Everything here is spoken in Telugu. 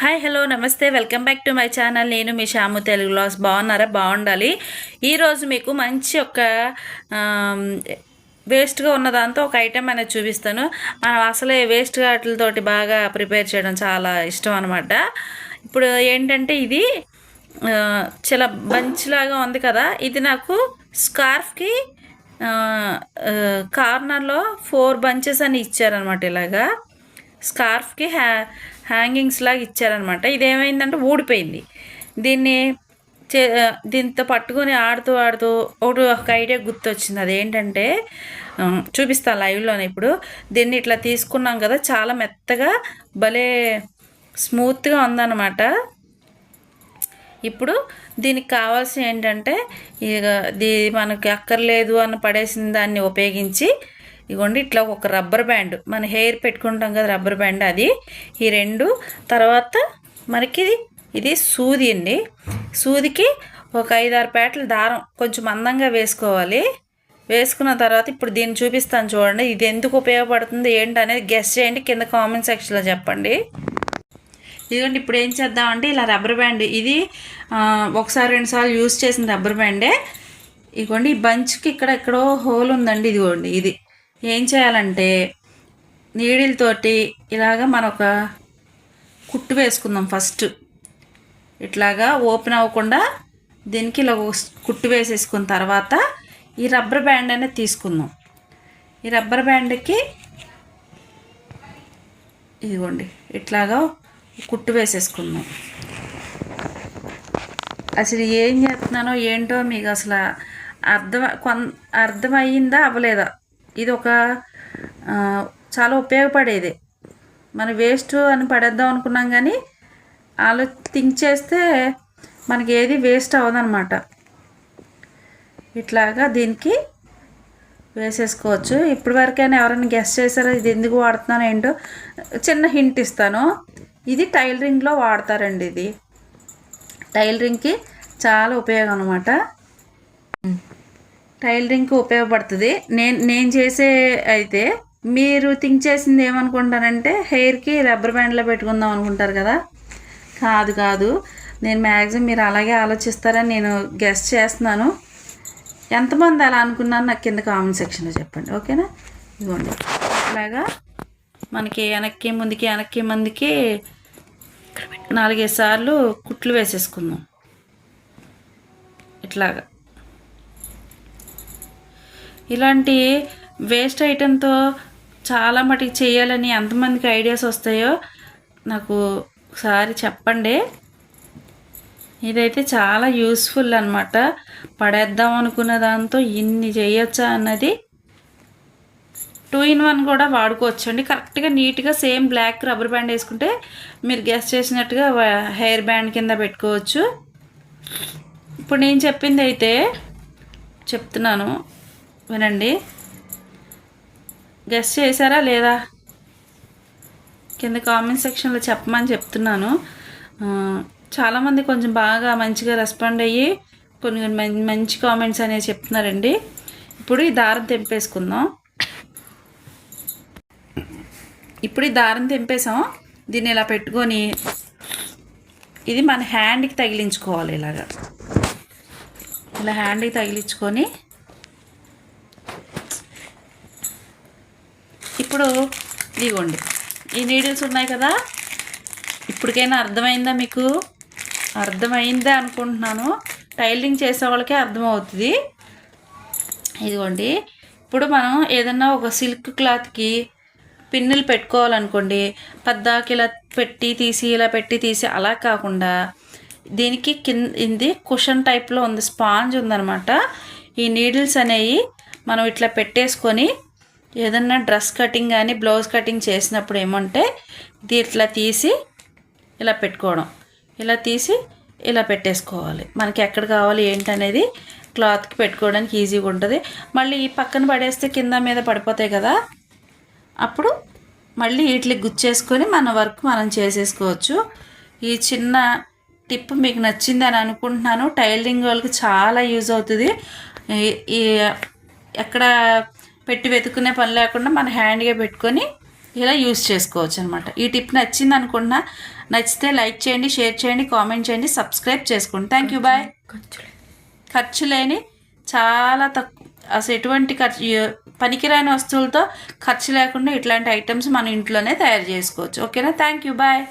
హాయ్ హలో నమస్తే welcome back to my channel నేను మీ శ్యాము తెలుగు లాస్. బాగున్నారా? బాగుండాలి. ఈరోజు మీకు మంచి ఒక వేస్ట్గా ఉన్న దాంతో ఒక ఐటెం అనేది చూపిస్తాను. మనం అసలే వేస్ట్ వాటితోటి బాగా ప్రిపేర్ చేయడం చాలా ఇష్టం అనమాట ఇప్పుడు ఏంటంటే ఇది చాలా చాలా బంచ్లాగా ఉంది కదా. ఇది నాకు స్కార్ఫ్కి కార్నర్లో ఫోర్ బంచెస్ అని ఇచ్చారనమాట ఇలాగా. స్కార్ఫ్కి హ్యా హ్యాంగింగ్స్ లాగా ఇచ్చారనమాట. ఇదేమైందంటే ఊడిపోయింది. దీన్ని చే దీంతో పట్టుకొని ఆడుతూ ఆడుతూ ఒకటి ఒక ఐడియా గుర్తొచ్చింది. అదేంటంటే చూపిస్తాను లైవ్లోనే ఇప్పుడు. దీన్ని ఇట్లా తీసుకున్నాం కదా చాలా మెత్తగా భలే స్మూత్గా ఉందన్నమాట. ఇప్పుడు దీనికి కావాల్సిన ఏంటంటే ఇక ఇది మనకి అక్కర్లేదు అని పడేసిన దాన్ని ఉపయోగించి ఇగోండి ఇట్లా ఒక రబ్బర్ బ్యాండ్ మన హెయిర్ పెట్టుకుంటాం కదా రబ్బర్ బ్యాండ్ అది. ఈ రెండు తర్వాత మనకి ఇది సూది అండి. సూదికి ఒక ఐదారు పేటల దారం కొంచెం అందంగా వేసుకోవాలి. వేసుకున్న తర్వాత ఇప్పుడు దీన్ని చూపిస్తాను చూడండి ఇది ఎందుకు ఉపయోగపడుతుంది ఏంటి అనేది గెస్ట్ చేయండి కింద కామెంట్ సెక్షన్లో చెప్పండి. ఇదిగోండి ఇప్పుడు ఏం చేద్దామంటే ఇలా రబ్బర్ బ్యాండ్ ఇది ఒకసారి రెండు సార్లు యూజ్ చేసిన రబ్బర్ బ్యాండే. ఇదిగోండి ఈ బంచ్కి ఇక్కడ ఎక్కడో హోల్ ఉందండి ఇదిగోండి ఇది. ఏం చేయాలంటే నీడిల్తోటి ఇలాగా మనొక ఒక కుట్టు వేసుకుందాం ఫస్ట్. ఇట్లాగా ఓపెన్ అవ్వకుండా దీనికి ఇలా కుట్టు వేసేసుకున్న తర్వాత ఈ రబ్బర్ బ్యాండ్ అనేది తీసుకుందాం. ఈ రబ్బర్ బ్యాండ్కి ఇదిగోండి ఇట్లాగా కుట్టు వేసేసుకుందాం. అసలు ఏం చేస్తున్నానో ఏంటో మీకు అసలు అర్థం కొన్ అర్థమయ్యిందా అవ్వలేదా? ఇది ఒక చాలా ఉపయోగపడేది. మన వేస్ట్ అని పడేద్దాం అనుకున్నాం కానీ ఆలో థింక్ చేస్తే మనకి ఏది వేస్ట్ అవ్వదనమాట. ఇట్లాగా దీనికి వేసేసుకోవచ్చు. ఇప్పటి వరకైనా ఎవరైనా గెస్ట్ చేశారో ఇది ఎందుకు వాడుతున్నాను ఏంటో చిన్న హింట్ ఇస్తాను. ఇది టైలరింగ్లో వాడతారండి ఇది. టైలరింగ్కి చాలా ఉపయోగం అనమాట టైలరింగ్కి ఉపయోగపడుతుంది. నేను నేను చేసే అయితే మీరు థింక్ చేసింది ఏమనుకుంటారంటే హెయిర్కి రబ్బర్ బ్యాండ్లో పెట్టుకుందాం అనుకుంటారు కదా? కాదు కాదు. నేను మ్యాక్సిమం మీరు అలాగే ఆలోచిస్తారని నేను గెస్ట్ చేస్తున్నాను. ఎంతమంది అలా అనుకున్నాను నాకు కింద కామెంట్ సెక్షన్లో చెప్పండి. ఓకేనా? ఇదిగోండి. ఇలాగా మనకి వెనక్కి ముందుకి వెనక్కి ముందుకి నాలుగైదు సార్లు కుట్లు వేసేసుకుందాం. ఇట్లాగా. ఇలాంటి వేస్ట్ ఐటెంతో చాలా మటుకు చేయాలని ఎంతమందికి ఐడియాస్ వస్తాయో నాకు ఒకసారి చెప్పండి. ఇదైతే చాలా యూస్ఫుల్ అనమాట పడేద్దాం అనుకున్న దాంతో ఇన్ని చేయొచ్చా అన్నది టూ ఇన్ వన్ కూడా వాడుకోవచ్చు అండి కరెక్ట్గా నీట్గా సేమ్ బ్లాక్ రబ్బర్ బ్యాండ్ వేసుకుంటే మీరు గెస్ట్ చేసినట్టుగా హెయిర్ బ్యాండ్ కింద పెట్టుకోవచ్చు. ఇప్పుడు నేను చెప్పింది అయితే చెప్తున్నాను. వినండి. గెస్ట్ చేశారా లేదా? కింద కామెంట్ సెక్షన్లో చెప్పమని చెప్తున్నాను. చాలామంది కొంచెం బాగా మంచిగా రెస్పాండ్ అయ్యి కొన్ని కొన్ని మంచి కామెంట్స్ అనేవి చెప్తున్నారండి. ఇప్పుడు ఈ దారం తెంపేసుకుందాం. ఇప్పుడు ఈ దారం తెంపేసాం దీన్ని ఇలా పెట్టుకొని ఇది మన హ్యాండ్కి తగిలించుకోవాలి ఇలాగా. ఇలా హ్యాండ్కి తగిలించుకొని ఇప్పుడు ఇదిగోండి. ఈ నీడిల్స్ ఉన్నాయి కదా? ఇప్పటికైనా అర్థమైందా మీకు? అర్థమైందా అనుకుంటున్నాను. టైలింగ్ చేసే వాళ్ళకే అర్థమవుతుంది. ఇదిగోండి. ఇప్పుడు మనం ఏదన్నా ఒక సిల్క్ క్లాత్కి పిన్నులు పెట్టుకోవాలనుకోండి పద్దాకి ఇలా పెట్టి తీసి ఇలా పెట్టి తీసి అలా కాకుండా దీనికి కింద ఇది కుషన్ టైప్లో ఉంది స్పాంజ్ ఉందనమాట ఈ నీడిల్స్ అనేవి మనం ఇట్లా పెట్టేసుకొని ఏదన్నా డ్రెస్ కటింగ్ కానీ బ్లౌజ్ కటింగ్ చేసినప్పుడు ఏమంటే ఇది ఇట్లా తీసి ఇలా పెట్టుకోవడం. ఇలా తీసి ఇలా పెట్టేసుకోవాలి. మనకి ఎక్కడ కావాలి ఏంటనేది క్లాత్కి పెట్టుకోవడానికి ఈజీగా ఉంటుంది. మళ్ళీ ఈ పక్కన పడేస్తే కింద మీద పడిపోతాయి కదా. అప్పుడు మళ్ళీ వీటికి గుచ్చేసుకొని మన వర్క్ మనం చేసేసుకోవచ్చు. ఈ చిన్న టిప్ మీకు నచ్చింది అని అనుకుంటున్నాను. టైలరింగ్ వాళ్ళకి చాలా యూజ్ అవుతుంది. ఈ ఎక్కడ పెట్టి వెతుకునే పని లేకుండా మన హ్యాండ్గా పెట్టుకొని ఇలా యూస్ చేసుకోవచ్చు అనమాట ఈ టిప్ నచ్చింది అనుకుంటున్నా నచ్చితే లైక్ చేయండి షేర్ చేయండి కామెంట్ చేయండి సబ్స్క్రైబ్ చేసుకోండి. థ్యాంక్ యూ బాయ్ ఖర్చు లేని చాలా తక్కువ అసలు ఎటువంటి ఖర్చు పనికిరాని వస్తువులతో ఖర్చు లేకుండా ఇట్లాంటి ఐటమ్స్ మన ఇంట్లోనే తయారు చేసుకోవచ్చు. ఓకేనా థ్యాంక్ యూ బాయ్